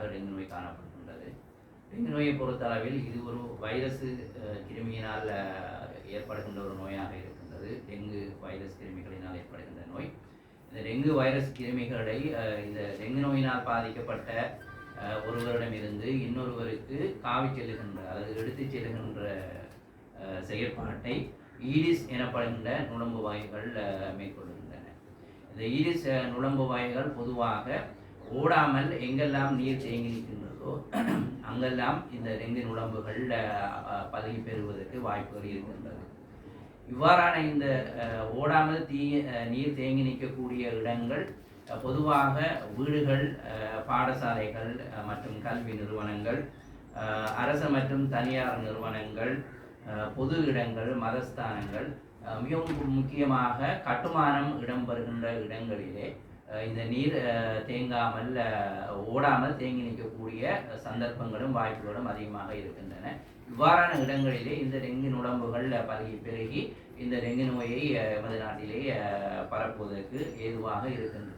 காரணமாக டெங்கு நோய் காணப்படுகின்றது டெங்கு நோயை பொறுத்த அளவில் இது ஒரு வைரஸ் கிருமியினால் ஏற்படுகின்ற ஒரு நோயாக இருக்கின்றது. டெங்கு வைரஸ் கிருமிகளினால் ஏற்படுகின்ற நோய். இந்த டெங்கு வைரஸ் கிருமிகளை இந்த டெங்கு நோயினால் பாதிக்கப்பட்ட ஒருவரிடமிருந்து இன்னொருவருக்கு காவி செல்லுகின்ற அல்லது எடுத்துச் செல்லுகின்ற செயற்பாட்டை ஈடிஸ் எனப்படுகின்ற நுழம்பு வாய்கள் மேற்கொள்கின்றன. இந்த ஈடிஸ் நுழம்பு வாய்கள் பொதுவாக ஓடாமல் எங்கெல்லாம் நீர் தேங்கி நிற்கின்றதோ அங்கெல்லாம் இந்த டெங்கு உடம்புகள் பதவி பெறுவதற்கு வாய்ப்புகள் இருக்கின்றது. இவ்வாறான இந்த ஓடாமல் தீ நீர் தேங்கி நிற்கக்கூடிய இடங்கள் பொதுவாக வீடுகள் பாடசாலைகள் மற்றும் கல்வி நிறுவனங்கள் அரசு மற்றும் தனியார் நிறுவனங்கள் பொது இடங்கள் மதஸ்தானங்கள் மிகவும் முக்கியமாக கட்டுமானம் இடம்பெறுகின்ற இடங்களிலே இந்த நீர் தேங்காமல் ஓடாமல் தேங்கி நிற்கக்கூடிய சந்தர்ப்பங்களும் வாய்ப்புகளும் அதிகமாக இருக்கின்றன. இவ்வாறான இடங்களிலே இந்த டெங்கு நுழம்புகள் அஹ், பெருகி இந்த டெங்கு நோயை எமது நாட்டிலே பரப்புவதற்கு ஏதுவாக இருக்கின்றது.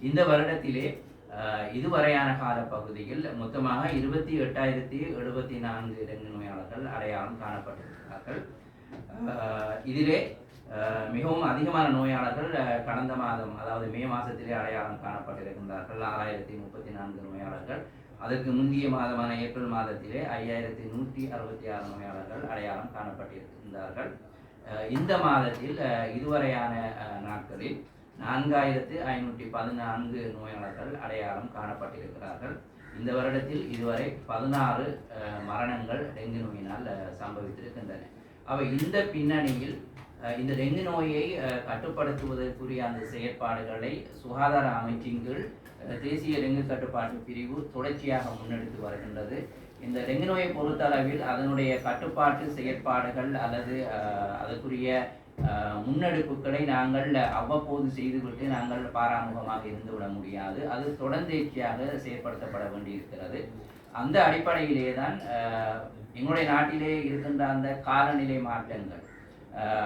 இந்த வருடத்திலே இதுவரையான கால பகுதியில் மொத்தமாக இருபத்தி எட்டாயிரத்தி எழுபத்தி நான்கு டெங்கு நோயாளர்கள் அடையாளம் காணப்பட்டிருக்கிறார்கள். இதிலே மிகவும் அதிகமான நோயாளர்கள் கடந்த மாதம் அதாவது மே மாதத்திலே அடையாளம் காணப்பட்டிருக்கின்றார்கள் ஆறாயிரத்தி முப்பத்தி நான்கு நோயாளர்கள். அதற்கு முந்தைய மாதமான ஏப்ரல் மாதத்திலே ஐயாயிரத்தி நூற்றி அறுபத்தி ஆறு நோயாளர்கள் அடையாளம் காணப்பட்டிருக்கின்றார்கள். இந்த மாதத்தில் இதுவரையான நாட்களில் நான்காயிரத்து ஐநூற்றி பதினான்கு நோயாளர்கள் அடையாளம் காணப்பட்டிருக்கிறார்கள். இந்த வருடத்தில் இதுவரை பதினாறு மரணங்கள் டெங்கு நோயினால் சம்பவித்திருக்கின்றன. அவை இந்த பின்னணியில் இந்த டெங்கு நோயை கட்டுப்படுத்துவதற்குரிய அந்த செயற்பாடுகளை சுகாதார அமைச்சின் கீழ் தேசிய டெங்கு கட்டுப்பாட்டு பிரிவு தொடர்ச்சியாக முன்னெடுத்து வருகின்றது. இந்த டெங்கு நோயை பொறுத்தளவில் அதனுடைய கட்டுப்பாட்டு செயற்பாடுகள் அல்லது அதற்குரிய முன்னெடுப்புகளை நாங்கள் அவ்வப்போது செய்துவிட்டு நாங்கள் பாராமுகமாக இருந்துவிட முடியாது. அது தொடர்ந்தேச்சியாக செயற்படுத்தப்பட வேண்டியிருக்கிறது. அந்த அடிப்படையிலே தான் எங்களுடைய நாட்டிலே இருக்கின்ற அந்த காலநிலை மாற்றங்கள்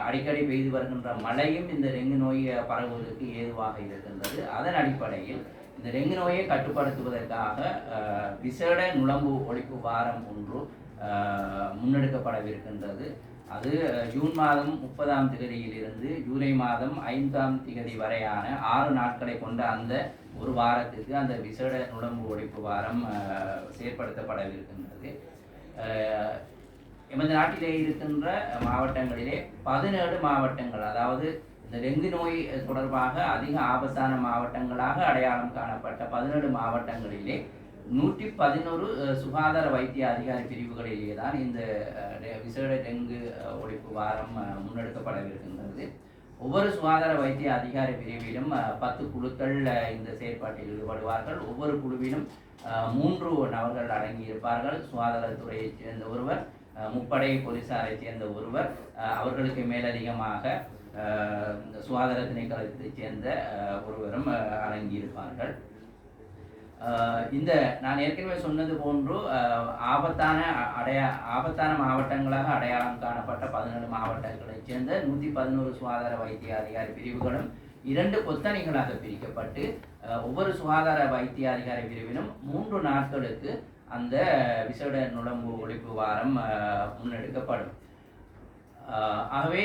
அடிக்கடி பெய்து வருகின்ற மழையும் இந்த டெங்கு நோயை பரவுவதற்கு ஏதுவாக இருக்கின்றது. அதன் அடிப்படையில் இந்த டெங்கு நோயை கட்டுப்படுத்துவதற்காக விசேட நுழம்பு ஒழிப்பு வாரம் ஒன்று முன்னெடுக்கப்படவிருக்கின்றது. அது ஜூன் மாதம் முப்பதாம் திகதியிலிருந்து ஜூலை மாதம் ஐந்தாம் திகதி வரையான ஆறு நாட்களை கொண்ட அந்த ஒரு வாரத்துக்கு அந்த விசேட நுழம்பு ஒழிப்பு வாரம் செயற்படுத்தப்படவிருக்கின்றது. எமது நாட்டிலே இருக்கின்ற மாவட்டங்களிலே பதினேழு மாவட்டங்கள் அதாவது இந்த டெங்கு நோய் தொடர்பாக அதிக ஆபத்தான மாவட்டங்களாக அடையாளம் காணப்பட்ட பதினேழு மாவட்டங்களிலே நூற்றி பதினோரு சுகாதார வைத்திய அதிகாரி பிரிவுகளிலே தான் இந்த டெ- விசேட டெங்கு ஒழிப்பு வாரம் முன்னெடுக்கப்படவிருக்கின்றது. ஒவ்வொரு சுகாதார வைத்திய அதிகாரி பிரிவிலும் பத்து குழுக்கள் இந்த செயற்பாட்டில் ஈடுபடுவார்கள். ஒவ்வொரு குழுவிலும் மூன்று நபர்கள் அடங்கியிருப்பார்கள். சுகாதாரத்துறையைச் சேர்ந்த ஒருவர் முப்படை போலீசாரைச் சேர்ந்த ஒருவர் அவர்களுக்கு மேலதிகமாக இந்த சுகாதார திணைக்களத்தைச் சேர்ந்த ஒருவரும் அஹ், அடங்கியிருப்பார்கள். இந்த நான் ஏற்கனவே சொன்னது போன்று ஆபத்தான அடையா ஆபத்தான மாவட்டங்களாக அடையாளம் காணப்பட்ட பதினேழு மாவட்டங்களைச் சேர்ந்த நூற்றி பதினோரு சுகாதார வைத்திய அதிகாரி பிரிவுகளும் இரண்டு கொத்தணிகளாக பிரிக்கப்பட்டு ஒவ்வொரு சுகாதார வைத்திய அதிகாரி பிரிவிலும் மூன்று நாட்களுக்கு அந்த விசேட நுழம்பு ஒழிப்பு வாரம் முன்னெடுக்கப்படும். ஆகவே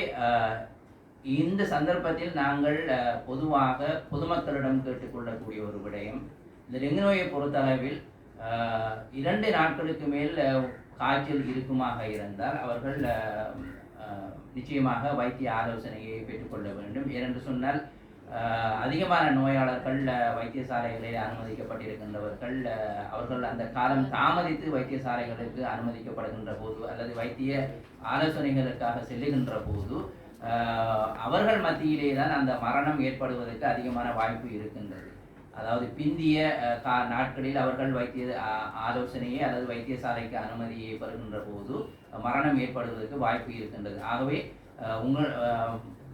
இந்த சந்தர்ப்பத்தில் நாங்கள் பொதுவாக பொதுமக்களிடம் கேட்டுக்கொள்ளக்கூடிய ஒரு விடயம் இந்த டெங்கு நோயை பொறுத்தளவில் இரண்டு நாட்களுக்கு மேல் காய்ச்சல் இருக்குமாக இருந்தால் அவர்கள் நிச்சயமாக வைத்திய ஆலோசனையை பெற்றுக்கொள்ள வேண்டும். ஏனென்று சொன்னால் அதிகமான நோயாளர்கள் வைத்தியசாலைகளில் அனுமதிக்கப்பட்டிருக்கின்றவர்கள் அவர்கள் அந்த காலம் தாமதித்து வைத்தியசாலைகளுக்கு அனுமதிக்கப்படுகின்ற போது அல்லது வைத்திய ஆலோசனைகளுக்காக செல்லுகின்ற போது அவர்கள் மத்தியிலே தான் அந்த மரணம் ஏற்படுவதற்கு அதிகமான வாய்ப்பு இருக்கின்றது. அதாவது பிந்திய கா நாட்களில் அவர்கள் வைத்திய ஆலோசனையை அல்லது வைத்தியசாலைக்கு அனுமதியை பெறுகின்ற போது மரணம் ஏற்படுவதற்கு வாய்ப்பு இருக்கின்றது. ஆகவே உங்கள்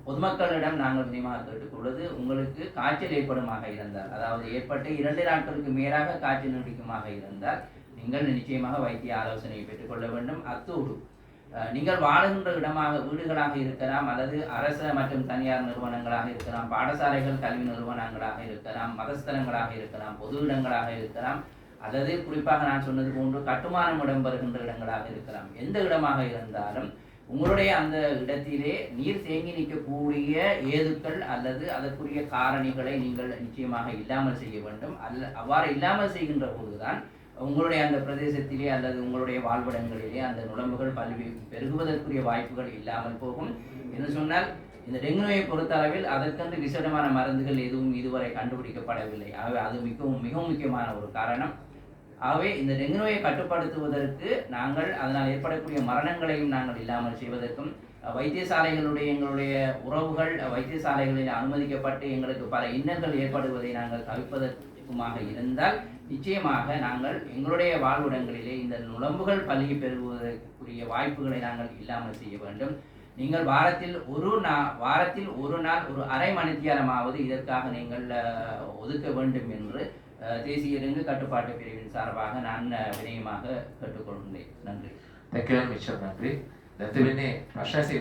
பொதுமக்களிடம் நாங்கள் நியமாக கேட்டுக்கொள்வது உங்களுக்கு காய்ச்சல் ஏற்படுமாக இருந்தால் அதாவது ஏற்பட்டு இரண்டு நாட்களுக்கு மேலாக காய்ச்சல் நீடிக்குமாக இருந்தால் நீங்கள் நிச்சயமாக வைத்திய ஆலோசனையை பெற்றுக்கொள்ள வேண்டும். அத்தோடு நீங்கள் வாழுகின்ற இடமாக வீடுகளாக இருக்கலாம் அல்லது அரச மற்றும் தனியார் நிறுவனங்களாக இருக்கலாம் பாடசாலைகள் கல்வி நிறுவனங்களாக இருக்கலாம் மதஸ்தலங்களாக இருக்கலாம் பொது இடங்களாக இருக்கலாம் அல்லது குறிப்பாக நான் சொன்னது போன்று கட்டுமானம் இடம்பெறுகின்ற இடங்களாக இருக்கலாம். எந்த இடமாக இருந்தாலும் உங்களுடைய அந்த இடத்திலே நீர் தேங்கி நிற்கக்கூடிய ஏதுக்கள் அல்லது அதற்குரிய காரணிகளை நீங்கள் நிச்சயமாக இல்லாமல் செய்ய வேண்டும். அல்ல அவ்வாறு இல்லாமல் செய்கின்ற போதுதான் உங்களுடைய அந்த பிரதேசத்திலே அல்லது உங்களுடைய வாழ்விடங்களிலே அந்த நுழம்புகள் பல்வி பெருகுவதற்குரிய வாய்ப்புகள் இல்லாமல் போகும். என்று சொன்னால் இந்த டெங்கு நோயை பொறுத்தளவில் அதற்கென்று விசேடமான மருந்துகள் எதுவும் இதுவரை கண்டுபிடிக்கப்படவில்லை. ஆகவே அது மிகவும் மிகவும் முக்கியமான ஒரு காரணம். ஆகவே இந்த டெங்கு நோயை கட்டுப்படுத்துவதற்கு நாங்கள் அதனால் ஏற்படக்கூடிய மரணங்களையும் நாங்கள் இல்லாமல் செய்வதற்கும் வைத்தியசாலைகளுடைய எங்களுடைய உறவுகள் வைத்தியசாலைகளில் அனுமதிக்கப்பட்டு எங்களுக்கு பல இன்னல்கள் ஏற்படுவதை நாங்கள் தவிர்ப்பதற்குமாக இருந்தால் நிச்சயமாக நாங்கள் எங்களுடைய வாழ்விடங்களிலே இந்த நுழம்புகள் பல்கி பெறுவதற்குரிய வாய்ப்புகளை நாங்கள் இல்லாமல் செய்ய வேண்டும். நீங்கள் வாரத்தில் ஒரு நா வாரத்தில் ஒரு நாள் ஒரு அரை மணித்தியாலமாவது இதற்காக நீங்கள் ஒதுக்க வேண்டும் என்று தேசிய நெங்கு கட்டுப்பாட்டு பிரிவின் சார்பாக நான் வினயமாக கேட்டுக்கொள்கின்றேன். நன்றி. மிச்சம் நன்றி.